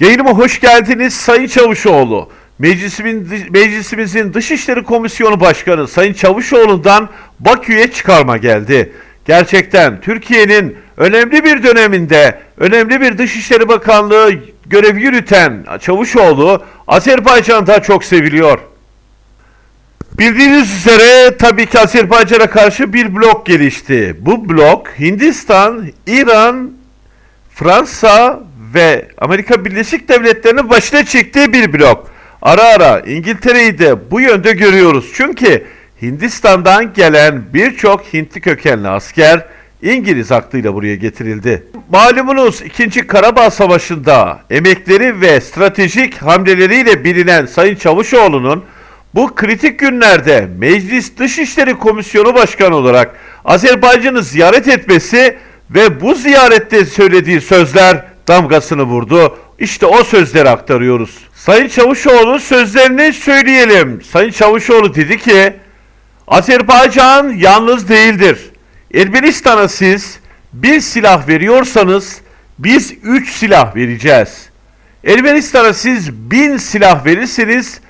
Yayınıma hoş geldiniz Sayın Çavuşoğlu. Meclisimin, meclisimizin Dışişleri Komisyonu Başkanı Sayın Çavuşoğlu'ndan Bakü'ye çıkarma geldi. Gerçekten Türkiye'nin önemli bir döneminde önemli bir Dışişleri Bakanlığı görevi yürüten Çavuşoğlu Azerbaycan'da çok seviliyor. Bildiğiniz üzere tabii ki Azerbaycan'a karşı bir blok gelişti. Bu blok Hindistan, İran, Fransa ve Amerika Birleşik Devletleri'nin başına çektiği bir blok. Ara ara İngiltere'yi de bu yönde görüyoruz. Çünkü Hindistan'dan gelen birçok Hintli kökenli asker İngiliz aklıyla buraya getirildi. Malumunuz 2. Karabağ Savaşı'nda emekleri ve stratejik hamleleriyle bilinen Sayın Çavuşoğlu'nun bu kritik günlerde Meclis Dışişleri Komisyonu Başkanı olarak Azerbaycan'ı ziyaret etmesi ve bu ziyarette söylediği sözler damgasını vurdu. İşte o sözleri aktarıyoruz. Sayın Çavuşoğlu sözlerini söyleyelim. Sayın Çavuşoğlu dedi ki Azerbaycan yalnız değildir. Ermenistan'a siz bir silah veriyorsanız biz üç silah vereceğiz. Ermenistan'a siz bin silah verirseniz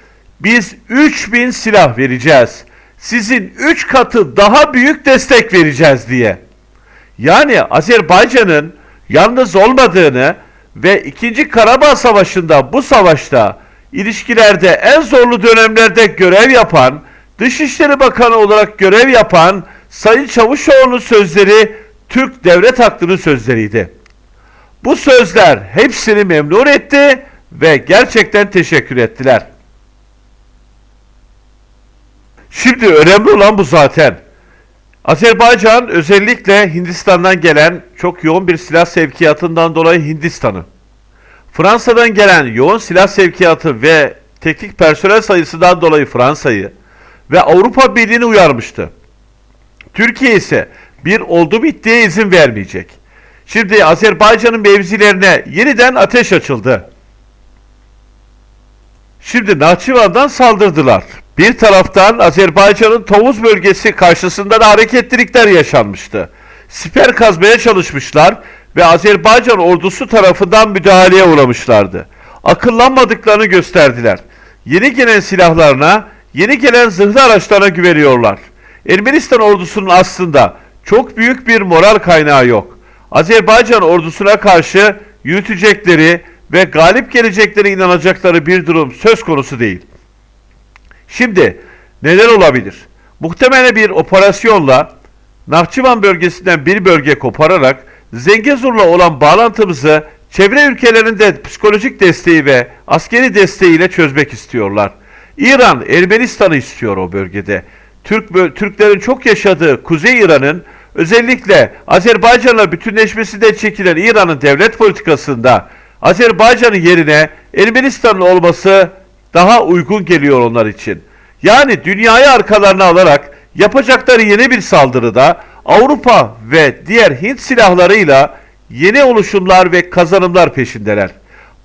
biz 3000 silah vereceğiz. Sizin 3 katı daha büyük destek vereceğiz diye. Yani Azerbaycan'ın yalnız olmadığını ve 2. Karabağ Savaşı'nda bu savaşta ilişkilerde en zorlu dönemlerde görev yapan, Dışişleri Bakanı olarak görev yapan Sayın Çavuşoğlu'nun sözleri Türk devlet aklının sözleriydi. Bu sözler hepsini memnun etti ve gerçekten teşekkür ettiler. Şimdi önemli olan bu zaten. Azerbaycan özellikle Hindistan'dan gelen çok yoğun bir silah sevkiyatından dolayı Hindistan'ı, Fransa'dan gelen yoğun silah sevkiyatı ve teknik personel sayısından dolayı Fransa'yı ve Avrupa Birliği'ni uyarmıştı. Türkiye ise bir oldu bittiye izin vermeyecek. Şimdi Azerbaycan'ın mevzilerine yeniden ateş açıldı. Şimdi Nahçıvan'dan saldırdılar. Bir taraftan Azerbaycan'ın Tovuz bölgesi karşısında da hareketlilikler yaşanmıştı. Siper kazmaya çalışmışlar ve Azerbaycan ordusu tarafından müdahaleye uğramışlardı. Akıllanmadıklarını gösterdiler. Yeni gelen silahlarına, yeni gelen zırhlı araçlarına güveniyorlar. Ermenistan ordusunun aslında çok büyük bir moral kaynağı yok. Azerbaycan ordusuna karşı yürütecekleri ve galip geleceklerine inanacakları bir durum söz konusu değil. Şimdi neler olabilir? Muhtemelen bir operasyonla Nahçıvan bölgesinden bir bölge kopararak Zengezur'la olan bağlantımızı çevre ülkelerin de psikolojik desteği ve askeri desteğiyle çözmek istiyorlar. İran Ermenistan'ı istiyor o bölgede. Türk Türklerin çok yaşadığı Kuzey İran'ın özellikle Azerbaycan'la bütünleşmesi de çekilen İran'ın devlet politikasında Azerbaycan'ın yerine Ermenistan'ın olması daha uygun geliyor onlar için. Yani dünyayı arkalarına alarak yapacakları yeni bir saldırıda Avrupa ve diğer Hint silahlarıyla yeni oluşumlar ve kazanımlar peşindeler.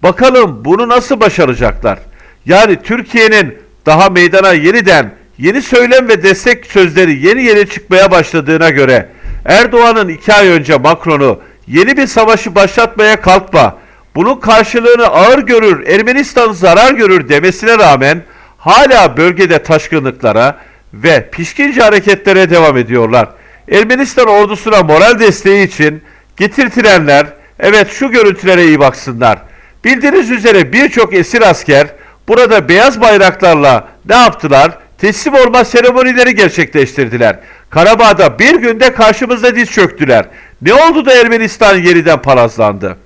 Bakalım bunu nasıl başaracaklar? Yani Türkiye'nin daha meydana yeniden yeni söylem ve destek sözleri yeni yeni çıkmaya başladığına göre Erdoğan'ın iki ay önce Macron'u yeni bir savaşı başlatmaya kalkma, bunun karşılığını ağır görür, Ermenistan zarar görür demesine rağmen hala bölgede taşkınlıklara ve pişkince hareketlere devam ediyorlar. Ermenistan ordusuna moral desteği için getirtilenler, evet şu görüntülere iyi baksınlar. Bildiğiniz üzere birçok esir asker burada beyaz bayraklarla ne yaptılar? Teslim olma seremonileri gerçekleştirdiler. Karabağ'da bir günde karşımızda diz çöktüler. Ne oldu da Ermenistan yeniden palazlandı?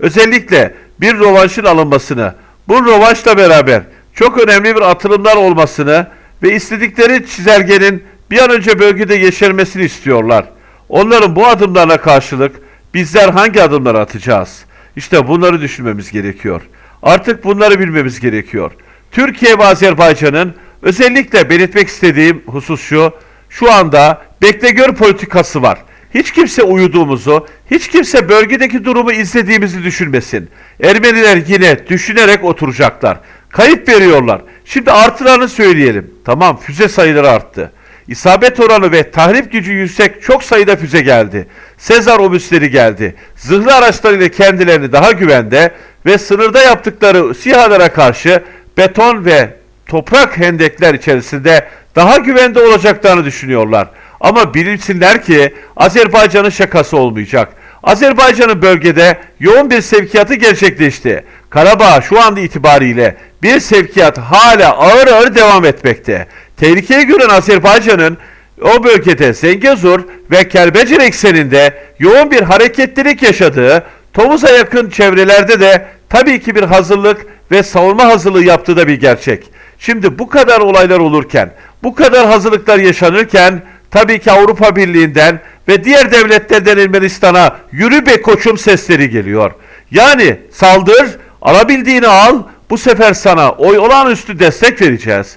Özellikle bir rövanşın alınmasını, bu rövanşla beraber çok önemli bir atılımlar olmasını ve istedikleri çizelgenin bir an önce bölgede yeşermesini istiyorlar. Onların bu adımlarına karşılık bizler hangi adımları atacağız? İşte bunları düşünmemiz gerekiyor. Artık bunları bilmemiz gerekiyor. Türkiye ve Azerbaycan'ın özellikle belirtmek istediğim husus şu, şu anda bekle gör politikası var. Hiç kimse uyuduğumuzu, hiç kimse bölgedeki durumu izlediğimizi düşünmesin. Ermeniler yine düşünerek oturacaklar. Kayıp veriyorlar. Şimdi artılarını söyleyelim. Tamam füze sayıları arttı. İsabet oranı ve tahrip gücü yüksek çok sayıda füze geldi. Sezar obüsleri geldi. Zırhlı araçlarıyla kendilerini daha güvende ve sınırda yaptıkları SİHA'lara karşı beton ve toprak hendekler içerisinde daha güvende olacaklarını düşünüyorlar. Ama bilsinler ki Azerbaycan'ın şakası olmayacak. Azerbaycan'ın bölgede yoğun bir sevkiyatı gerçekleşti. Karabağ şu anda itibariyle bir sevkiyat hala ağır ağır devam etmekte. Tehlikeye gören Azerbaycan'ın o bölgede Zengezur ve Kerbecir ekseninde yoğun bir hareketlilik yaşadığı, Tomuz'a yakın çevrelerde de tabii ki bir hazırlık ve savunma hazırlığı yaptığı da bir gerçek. Şimdi bu kadar olaylar olurken, bu kadar hazırlıklar yaşanırken tabii ki Avrupa Birliği'nden ve diğer devletlerden Ermenistan'a yürü be koçum sesleri geliyor. Yani saldır, alabildiğini al, bu sefer sana oy olağanüstü destek vereceğiz.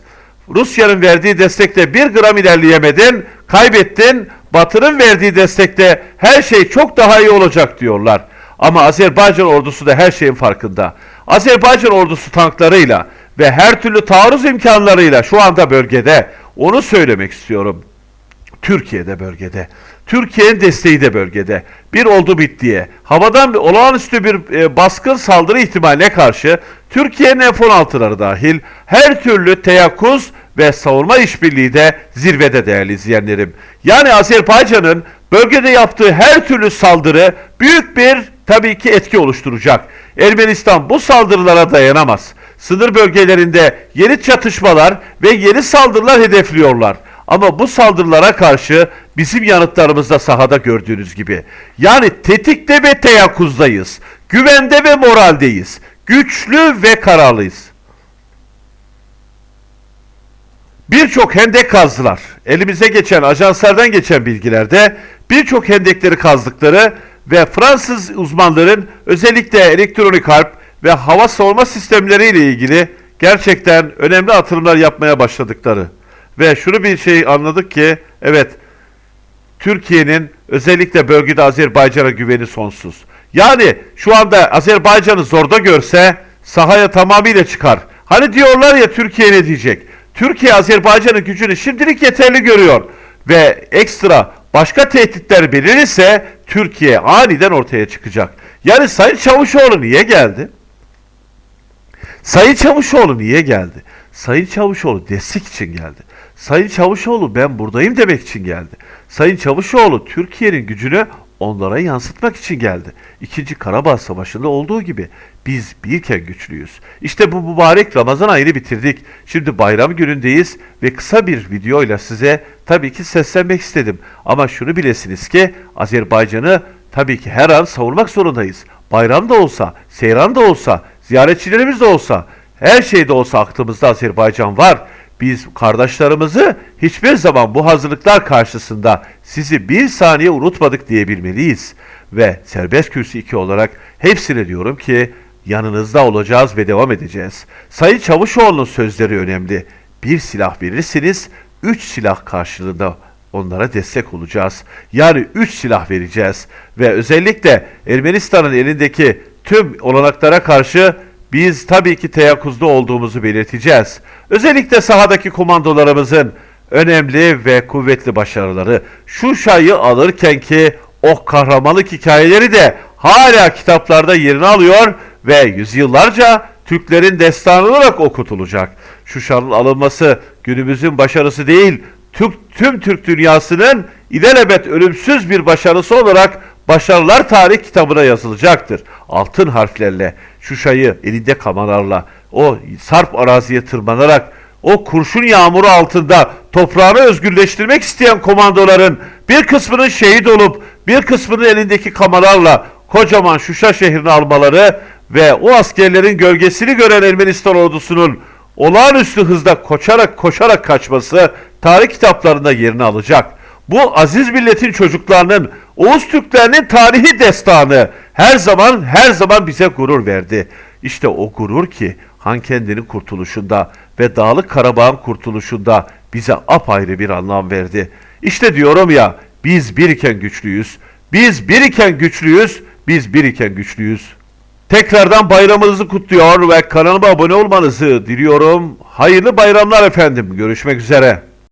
Rusya'nın verdiği destekte bir gram ilerleyemedin, kaybettin. Batı'nın verdiği destekte her şey çok daha iyi olacak diyorlar. Ama Azerbaycan ordusu da her şeyin farkında. Azerbaycan ordusu tanklarıyla ve her türlü taarruz imkanlarıyla şu anda bölgede. Onu söylemek istiyorum. Türkiye'de bölgede. Türkiye'nin desteği de bölgede. Bir oldu bittiye. Havadan bir olağanüstü bir e, baskın saldırı ihtimaline karşı Türkiye'nin F-16'ları dahil her türlü teyakkuz ve savunma işbirliği de zirvede değerli izleyenlerim. Yani Azerbaycan'ın bölgede yaptığı her türlü saldırı büyük bir tabii ki etki oluşturacak. Ermenistan bu saldırılara dayanamaz. Sınır bölgelerinde yeni çatışmalar ve yeni saldırılar hedefliyorlar. Ama bu saldırılara karşı bizim yanıtlarımız da sahada gördüğünüz gibi. Yani tetikte ve teyakkuzdayız. Güvende ve moraldeyiz. Güçlü ve kararlıyız. Birçok hendek kazdılar. Elimize geçen, ajanslardan geçen bilgilerde birçok hendekleri kazdıkları ve Fransız uzmanların özellikle elektronik harp ve hava savunma sistemleriyle ilgili gerçekten önemli atılımlar yapmaya başladıkları. Ve şunu bir şey anladık ki, evet Türkiye'nin özellikle bölgede Azerbaycan'a güveni sonsuz. Yani şu anda Azerbaycan'ı zorda görse sahaya tamamıyla çıkar. Hani diyorlar ya Türkiye ne diyecek? Türkiye Azerbaycan'ın gücünü şimdilik yeterli görüyor ve ekstra başka tehditler belirirse Türkiye aniden ortaya çıkacak. Yani Sayın Çavuşoğlu niye geldi? Sayın Çavuşoğlu niye geldi? Sayın Çavuşoğlu destek için geldi. Sayın Çavuşoğlu ben buradayım demek için geldi. Sayın Çavuşoğlu Türkiye'nin gücünü onlara yansıtmak için geldi. İkinci Karabağ Savaşı'nda olduğu gibi biz birken güçlüyüz. İşte bu mübarek Ramazan ayını bitirdik. Şimdi bayram günündeyiz ve kısa bir videoyla size tabii ki seslenmek istedim. Ama şunu bilesiniz ki Azerbaycan'ı tabii ki her an savurmak zorundayız. Bayram da olsa, seyran da olsa, ziyaretçilerimiz de olsa, her şeyde olsa aklımızda Azerbaycan var. Biz kardeşlerimizi hiçbir zaman bu hazırlıklar karşısında sizi bir saniye unutmadık diyebilmeliyiz. Ve serbest kürsü 2 olarak hepsine diyorum ki yanınızda olacağız ve devam edeceğiz. Sayın Çavuşoğlu'nun sözleri önemli. Bir silah verirsiniz, üç silah karşılığında onlara destek olacağız. Yani üç silah vereceğiz. Ve özellikle Ermenistan'ın elindeki tüm olanaklara karşı biz tabii ki teyakkuzda olduğumuzu belirteceğiz. Özellikle sahadaki komandolarımızın önemli ve kuvvetli başarıları. Şu şayı alırken ki o kahramanlık hikayeleri de hala kitaplarda yerini alıyor ve yüzyıllarca Türklerin destanı olarak okutulacak. Şu şanın alınması günümüzün başarısı değil, Türk, tüm Türk dünyasının ilelebet ölümsüz bir başarısı olarak başarılar tarih kitabına yazılacaktır. Altın harflerle, Şuşa'yı elinde kamalarla, o sarp araziye tırmanarak, o kurşun yağmuru altında toprağını özgürleştirmek isteyen komandoların bir kısmının şehit olup bir kısmının elindeki kamalarla kocaman Şuşa şehrini almaları ve o askerlerin gölgesini gören Ermenistan ordusunun olağanüstü hızda koşarak koşarak kaçması tarih kitaplarında yerini alacak. Bu aziz milletin çocuklarının, Oğuz Türklerinin tarihi destanı her zaman her zaman bize gurur verdi. İşte o gurur ki Han kendinin kurtuluşunda ve Dağlık Karabağ'ın kurtuluşunda bize apayrı bir anlam verdi. İşte diyorum ya biz bir iken güçlüyüz. Biz bir iken güçlüyüz. Biz bir iken güçlüyüz. Tekrardan bayramınızı kutluyor ve kanalıma abone olmanızı diliyorum. Hayırlı bayramlar efendim. Görüşmek üzere.